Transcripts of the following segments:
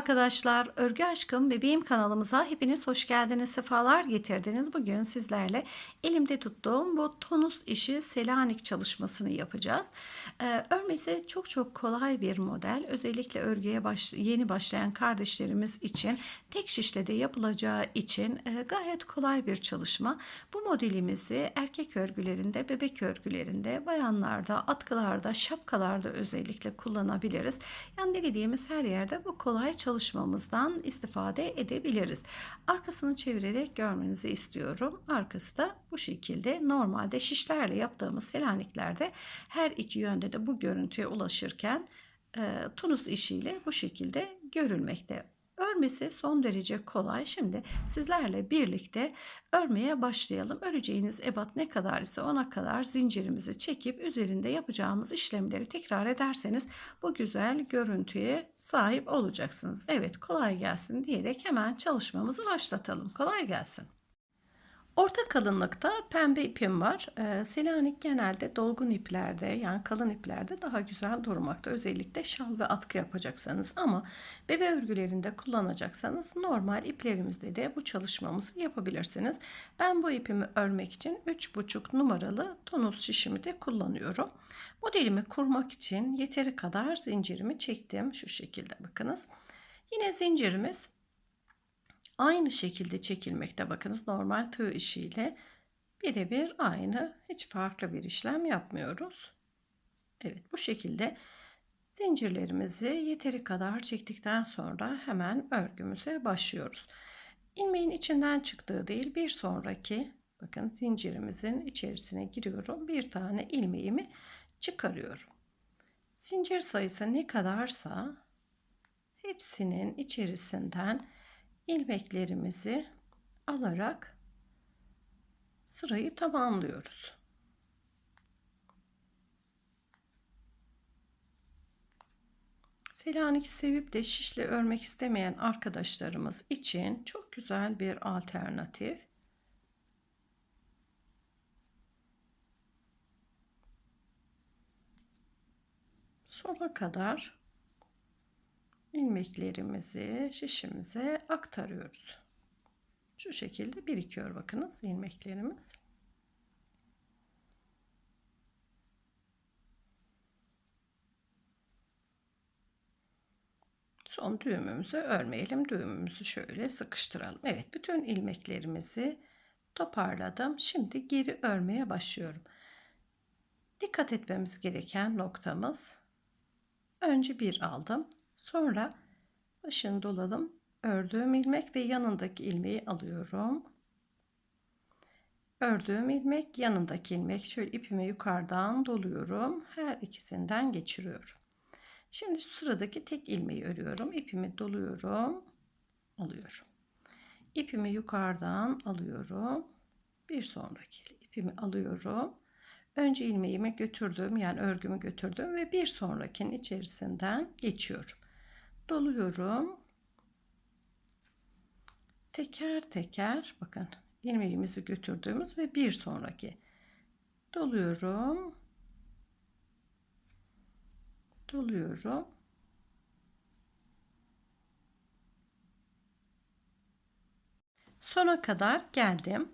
Arkadaşlar, Örgü Aşkım Bebeğim kanalımıza hepiniz hoş geldiniz, sefalar getirdiniz. Bugün sizlerle elimde tuttuğum bu tonus işi Selanik çalışmasını yapacağız. Ee, örmesi çok çok kolay bir model. Özellikle örgüye baş, yeni başlayan kardeşlerimiz için tek şişle de yapılacağı için e, gayet kolay bir çalışma. Bu modelimizi erkek örgülerinde, bebek örgülerinde, bayanlarda, atkılarda, şapkalarda özellikle kullanabiliriz. Yani dilediğimiz her yerde bu kolay çalışmamızdan istifade edebiliriz. Arkasını çevirerek görmenizi istiyorum. Arkası da bu şekilde normalde şişlerle yaptığımız selaniklerde her iki yönde de bu görüntüye ulaşırken e, tunus işiyle bu şekilde görülmekte. Örmesi son derece kolay. Şimdi sizlerle birlikte örmeye başlayalım. Öreceğiniz ebat ne kadar ise ona kadar zincirimizi çekip üzerinde yapacağımız işlemleri tekrar ederseniz bu güzel görüntüye sahip olacaksınız. Evet kolay gelsin diyerek hemen çalışmamızı başlatalım. Kolay gelsin. Orta kalınlıkta pembe ipim var. Ee, Selanik genelde dolgun iplerde yani kalın iplerde daha güzel durmakta. Özellikle şal ve atkı yapacaksanız ama bebe örgülerinde kullanacaksanız normal iplerimizde de bu çalışmamızı yapabilirsiniz. Ben bu ipimi örmek için 3,5 numaralı tonus şişimi de kullanıyorum. Modelimi kurmak için yeteri kadar zincirimi çektim. Şu şekilde bakınız. Yine zincirimiz aynı şekilde çekilmekte. Bakınız normal tığ işiyle birebir aynı. Hiç farklı bir işlem yapmıyoruz. Evet bu şekilde zincirlerimizi yeteri kadar çektikten sonra hemen örgümüze başlıyoruz. İlmeğin içinden çıktığı değil bir sonraki bakın zincirimizin içerisine giriyorum. Bir tane ilmeğimi çıkarıyorum. Zincir sayısı ne kadarsa hepsinin içerisinden ilmeklerimizi alarak sırayı tamamlıyoruz. Selanik sevip de şişle örmek istemeyen arkadaşlarımız için çok güzel bir alternatif. Sona kadar ilmeklerimizi şişimize aktarıyoruz. Şu şekilde birikiyor bakınız ilmeklerimiz. Son düğümümüzü örmeyelim. Düğümümüzü şöyle sıkıştıralım. Evet bütün ilmeklerimizi toparladım. Şimdi geri örmeye başlıyorum. Dikkat etmemiz gereken noktamız önce bir aldım. Sonra başını doladım. Ördüğüm ilmek ve yanındaki ilmeği alıyorum. Ördüğüm ilmek, yanındaki ilmek. Şöyle ipimi yukarıdan doluyorum. Her ikisinden geçiriyorum. Şimdi sıradaki tek ilmeği örüyorum. İpimi doluyorum. Alıyorum. İpimi yukarıdan alıyorum. Bir sonraki ipimi alıyorum. Önce ilmeğimi götürdüm yani örgümü götürdüm ve bir sonrakinin içerisinden geçiyorum doluyorum. Teker teker bakın ilmeğimizi götürdüğümüz ve bir sonraki doluyorum. Doluyorum. Sona kadar geldim.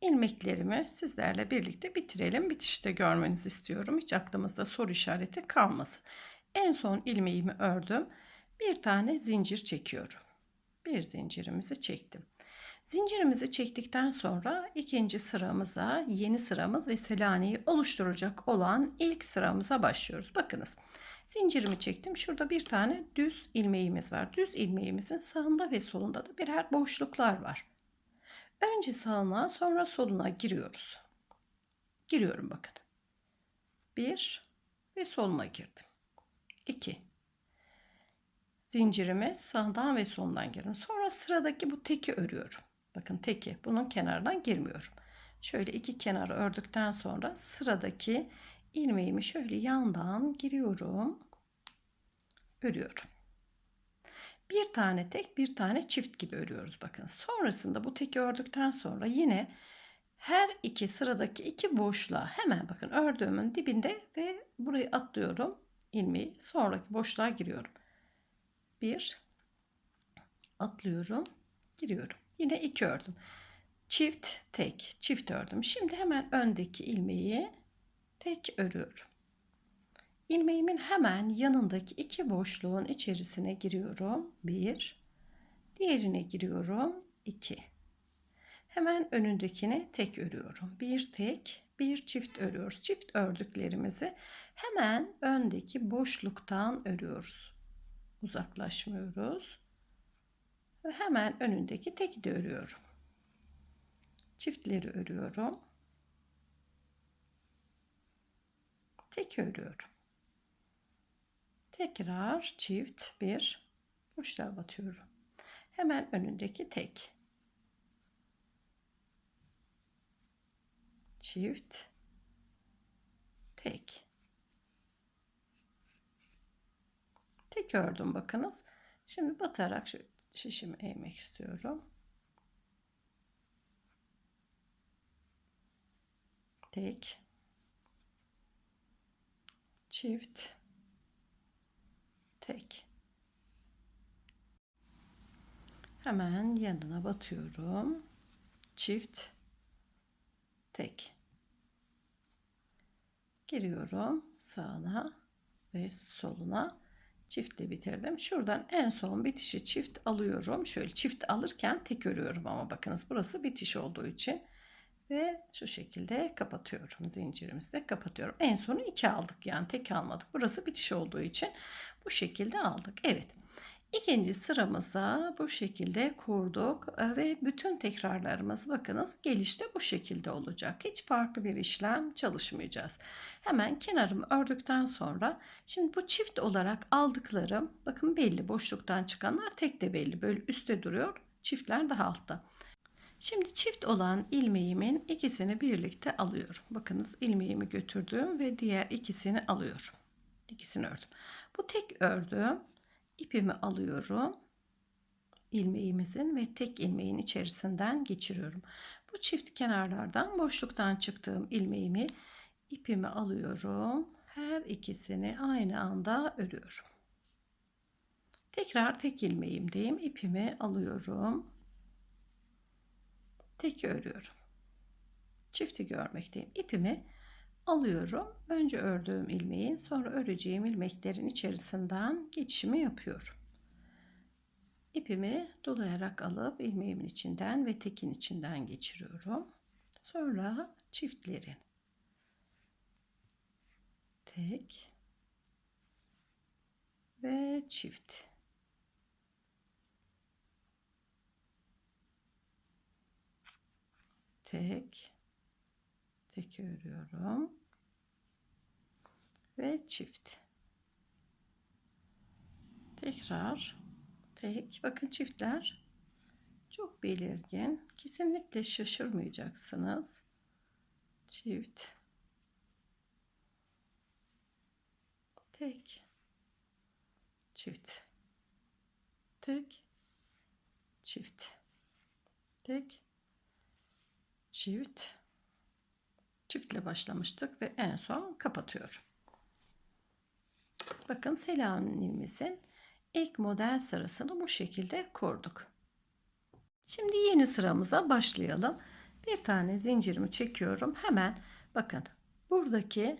İlmeklerimi sizlerle birlikte bitirelim. Bitişi de görmenizi istiyorum. Hiç aklımızda soru işareti kalmasın. En son ilmeğimi ördüm. Bir tane zincir çekiyorum. Bir zincirimizi çektim. Zincirimizi çektikten sonra ikinci sıramıza yeni sıramız ve selaneyi oluşturacak olan ilk sıramıza başlıyoruz. Bakınız zincirimi çektim. Şurada bir tane düz ilmeğimiz var. Düz ilmeğimizin sağında ve solunda da birer boşluklar var. Önce sağına sonra soluna giriyoruz. Giriyorum bakın. Bir ve soluna girdim. 2 zincirimi sağdan ve soldan giriyorum. Sonra sıradaki bu teki örüyorum. Bakın teki bunun kenardan girmiyorum. Şöyle iki kenarı ördükten sonra sıradaki ilmeğimi şöyle yandan giriyorum. Örüyorum. Bir tane tek bir tane çift gibi örüyoruz bakın. Sonrasında bu teki ördükten sonra yine her iki sıradaki iki boşluğa hemen bakın ördüğümün dibinde ve burayı atlıyorum ilmeği sonraki boşluğa giriyorum. Bir atlıyorum, giriyorum. Yine iki ördüm. Çift, tek, çift ördüm. Şimdi hemen öndeki ilmeği tek örüyorum. İlmeğimin hemen yanındaki iki boşluğun içerisine giriyorum. Bir, diğerine giriyorum. iki. Hemen önündekine tek örüyorum. Bir tek, bir çift örüyoruz. Çift ördüklerimizi hemen öndeki boşluktan örüyoruz. Uzaklaşmıyoruz. Ve hemen önündeki teki de örüyorum. Çiftleri örüyorum. Tek örüyorum. Tekrar çift bir boşluğa batıyorum. Hemen önündeki tek. Çift tek. Tek ördüm bakınız. Şimdi batarak şu şişimi eğmek istiyorum. Tek. Çift. Tek. Hemen yanına batıyorum. Çift. Tek. Giriyorum sağına ve soluna çiftle bitirdim. Şuradan en son bitişi çift alıyorum. Şöyle çift alırken tek örüyorum ama bakınız burası bitiş olduğu için ve şu şekilde kapatıyorum zincirimizde kapatıyorum. En sonu iki aldık yani tek almadık. Burası bitiş olduğu için bu şekilde aldık. Evet. İkinci sıramızda bu şekilde kurduk e, ve bütün tekrarlarımız bakınız gelişte bu şekilde olacak. Hiç farklı bir işlem çalışmayacağız. Hemen kenarımı ördükten sonra şimdi bu çift olarak aldıklarım bakın belli boşluktan çıkanlar tek de belli böyle üstte duruyor. Çiftler daha altta. Şimdi çift olan ilmeğimin ikisini birlikte alıyorum. Bakınız ilmeğimi götürdüm ve diğer ikisini alıyorum. İkisini ördüm. Bu tek ördüğüm ipimi alıyorum. ilmeğimizin ve tek ilmeğin içerisinden geçiriyorum. Bu çift kenarlardan boşluktan çıktığım ilmeğimi ipimi alıyorum. Her ikisini aynı anda örüyorum. Tekrar tek ilmeğimdeyim. ipimi alıyorum. Tek örüyorum. Çifti görmekteyim. İpimi alıyorum. Önce ördüğüm ilmeğin sonra öreceğim ilmeklerin içerisinden geçişimi yapıyorum. İpimi dolayarak alıp ilmeğimin içinden ve tekin içinden geçiriyorum. Sonra çiftlerin tek ve çift. Tek tek örüyorum ve çift. Tekrar tek bakın çiftler çok belirgin. Kesinlikle şaşırmayacaksınız. Çift. Tek. Çift. Tek. Çift. Tek. Çift. Çiftle başlamıştık ve en son kapatıyorum. Bakın Selanik'imizin ilk model sırasını bu şekilde kurduk. Şimdi yeni sıramıza başlayalım. Bir tane zincirimi çekiyorum. Hemen bakın buradaki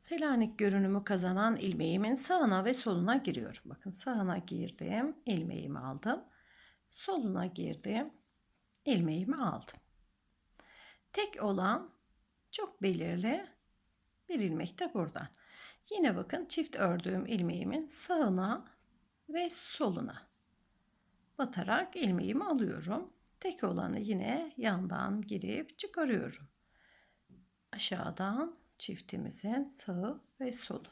Selanik görünümü kazanan ilmeğimin sağına ve soluna giriyorum. Bakın sağına girdim, ilmeğimi aldım. Soluna girdim, ilmeğimi aldım. Tek olan çok belirli bir ilmek de buradan. Yine bakın çift ördüğüm ilmeğimin sağına ve soluna batarak ilmeğimi alıyorum. Tek olanı yine yandan girip çıkarıyorum. Aşağıdan çiftimizin sağı ve solu.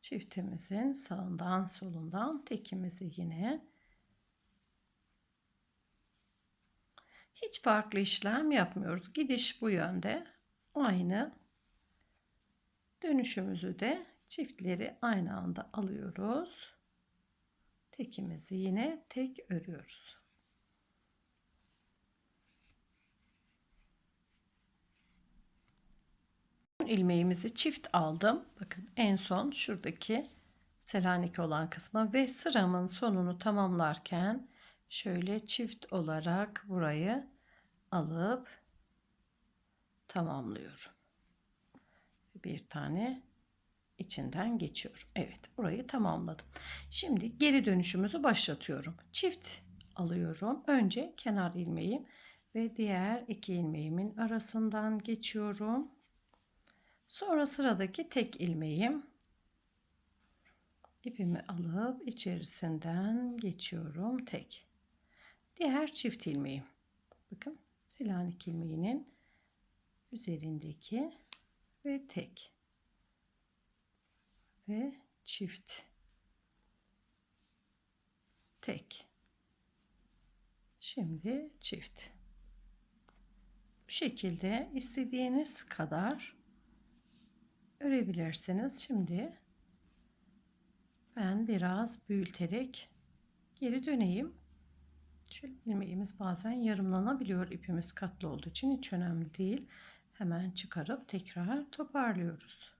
Çiftimizin sağından solundan tekimizi yine Hiç farklı işlem yapmıyoruz. Gidiş bu yönde. Aynı. Dönüşümüzü de çiftleri aynı anda alıyoruz. Tekimizi yine tek örüyoruz. İlmeğimizi çift aldım. Bakın en son şuradaki Selanik olan kısma ve sıramın sonunu tamamlarken şöyle çift olarak burayı alıp tamamlıyorum. Bir tane içinden geçiyorum. Evet burayı tamamladım. Şimdi geri dönüşümüzü başlatıyorum. Çift alıyorum. Önce kenar ilmeğim ve diğer iki ilmeğimin arasından geçiyorum. Sonra sıradaki tek ilmeğim ipimi alıp içerisinden geçiyorum tek. Diğer çift ilmeğim. Bakın Selanik ilmeğinin üzerindeki ve tek ve çift. Tek. Şimdi çift. Bu şekilde istediğiniz kadar örebilirsiniz. Şimdi ben biraz büyüterek geri döneyim şöyle ilmeğimiz bazen yarımlanabiliyor ipimiz katlı olduğu için hiç önemli değil hemen çıkarıp tekrar toparlıyoruz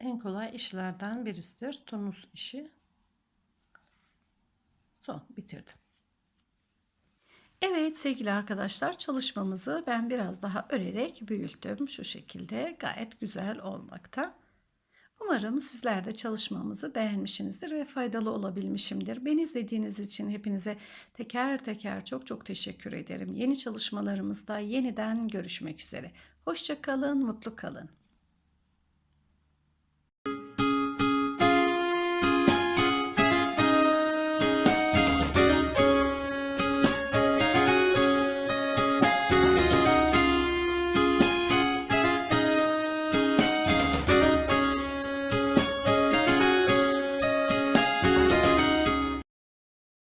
en kolay işlerden birisidir. Tunus işi. Son bitirdim. Evet sevgili arkadaşlar çalışmamızı ben biraz daha örerek büyüttüm. Şu şekilde gayet güzel olmakta. Umarım sizler de çalışmamızı beğenmişsinizdir ve faydalı olabilmişimdir. Beni izlediğiniz için hepinize teker teker çok çok teşekkür ederim. Yeni çalışmalarımızda yeniden görüşmek üzere. Hoşçakalın, mutlu kalın.